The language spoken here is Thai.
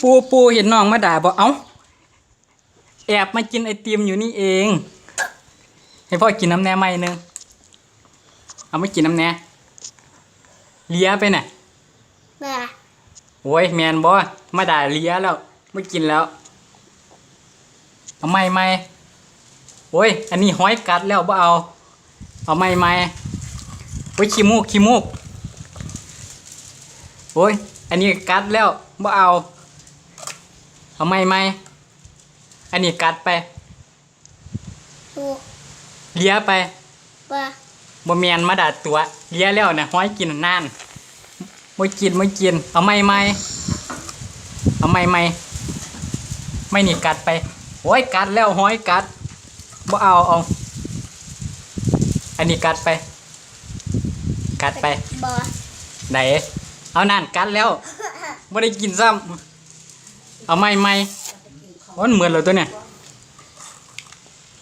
ปูปูเห็นน้องมาด่าบอกเอ้าแอบมากินไอติมอยู่นี่เอง ให้พ่อกินน้ำแหน่ไม่นึงเอาไม่กินน้ำแหน่เลียไปน่ะมาโอ้ยแมนบอมาด่าเลียแล้วไม่กินแล้วเอาไม่ไม่โอ้ยอันนี้ห้อยกัดแล้วบ่เอา เอาไม่ไม่โอ้ยขี้มูกขี้มูกโอ้ยอันนี้กัดแล้วบ่เอา เอาไม่ไม่อันนี้กัดไปดูเลียไปว่าบ่แมนมาด่าตัวเลียแล้วนะห้อยกินนานบ่กินบ่กิน เอาไม่ไม่เอาไม่ไม่ไม่นี่กัดไปโอ้ยกัดแล้วห้อยกัดบ่เอาเอาอันนี้กัดไป กัดไปบอไหนเอานั่นกัดแล้วบ่ได้กินซ้ำ เอาไม่ไม่มันเหมือนเลยตัวเนี่ย